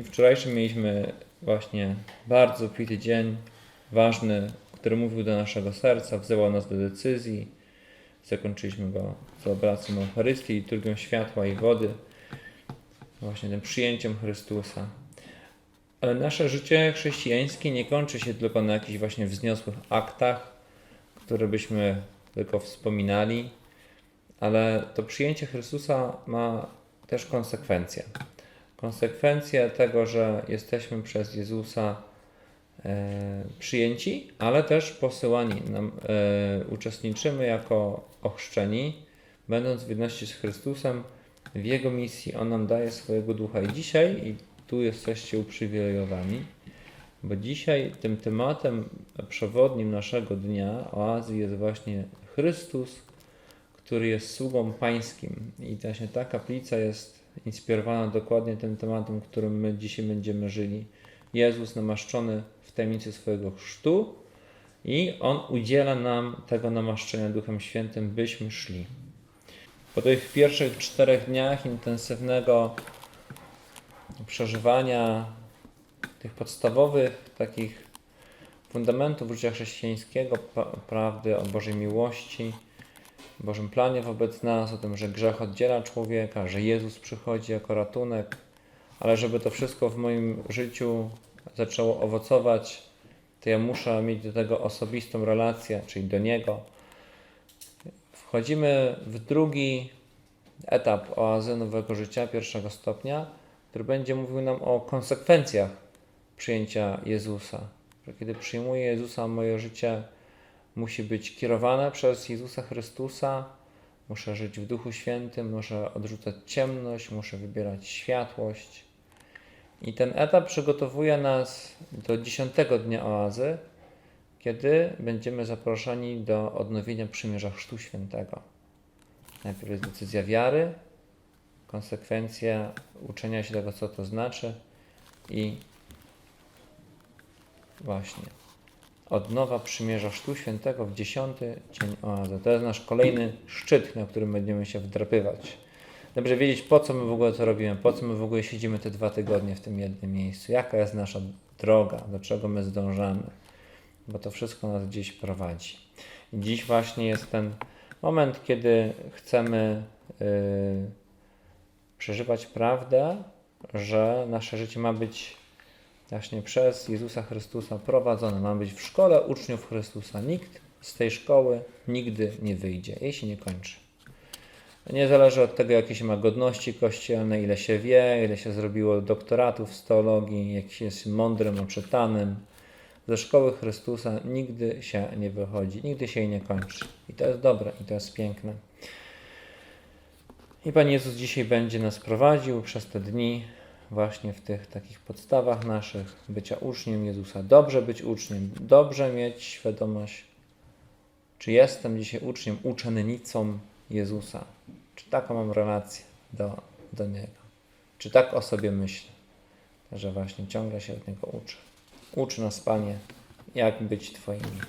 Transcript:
dniu wczorajszym mieliśmy właśnie bardzo pity dzień, ważny, który mówił do naszego serca, wzywał nas do decyzji. Zakończyliśmy go celebracją Eucharystii, liturgią światła i wody, właśnie tym przyjęciem Chrystusa. Ale nasze życie chrześcijańskie nie kończy się tylko na jakichś właśnie wzniosłych aktach, które byśmy tylko wspominali, ale to przyjęcie Chrystusa ma też konsekwencje. Konsekwencje tego, że jesteśmy przez Jezusa e, przyjęci, ale też posyłani. Nam, e, uczestniczymy jako ochrzczeni, będąc w jedności z Chrystusem w Jego misji. On nam daje swojego ducha. I dzisiaj, i tu jesteście uprzywilejowani, bo dzisiaj tym tematem przewodnim naszego dnia oazy jest właśnie Chrystus, który jest sługą pańskim. I właśnie ta kaplica jest inspirowana dokładnie tym tematem, którym my dzisiaj będziemy żyli. Jezus namaszczony w tajemnicy swojego chrztu i On udziela nam tego namaszczenia Duchem Świętym, byśmy szli. Po tych pierwszych czterech dniach intensywnego przeżywania tych podstawowych takich fundamentów życia chrześcijańskiego, prawdy o Bożej miłości, Bożym planie wobec nas, o tym, że grzech oddziela człowieka, że Jezus przychodzi jako ratunek, ale żeby to wszystko w moim życiu zaczęło owocować, to ja muszę mieć do tego osobistą relację, czyli do Niego. Wchodzimy w drugi etap oazy nowego życia, pierwszego stopnia, który będzie mówił nam o konsekwencjach przyjęcia Jezusa. Że kiedy przyjmuję Jezusa, moje życie musi być kierowane przez Jezusa Chrystusa. Muszę żyć w Duchu Świętym, muszę odrzucać ciemność, muszę wybierać światłość. I ten etap przygotowuje nas do dziesiątego dnia oazy, kiedy będziemy zaproszeni do odnowienia przymierza Chrztu Świętego. Najpierw jest decyzja wiary, konsekwencja uczenia się tego, co to znaczy i właśnie odnowa przymierza Chrztu Świętego w dziesiąty dzień oazy. To jest nasz kolejny szczyt, na którym będziemy się wdrapywać. Dobrze wiedzieć, po co my w ogóle to robimy, po co my w ogóle siedzimy te dwa tygodnie w tym jednym miejscu, jaka jest nasza droga, do czego my zdążamy, bo to wszystko nas gdzieś prowadzi. I dziś właśnie jest ten moment, kiedy chcemy yy, przeżywać prawdę, że nasze życie ma być właśnie przez Jezusa Chrystusa prowadzone. Ma być w szkole uczniów Chrystusa. Nikt z tej szkoły nigdy nie wyjdzie, jej się nie kończy. Nie zależy od tego, jakie się ma godności kościelne, ile się wie, ile się zrobiło doktoratów z teologii, jak się jest mądrym, oczytanym. Ze szkoły Chrystusa nigdy się nie wychodzi, nigdy się jej nie kończy. I to jest dobre, i to jest piękne. I Pan Jezus dzisiaj będzie nas prowadził przez te dni właśnie w tych takich podstawach naszych bycia uczniem Jezusa. Dobrze być uczniem, dobrze mieć świadomość, czy jestem dzisiaj uczniem, uczennicą Jezusa. Czy taką mam relację do, do Niego. Czy tak o sobie myślę, że właśnie ciągle się od Niego uczę. Ucz nas, Panie, jak być Twoimi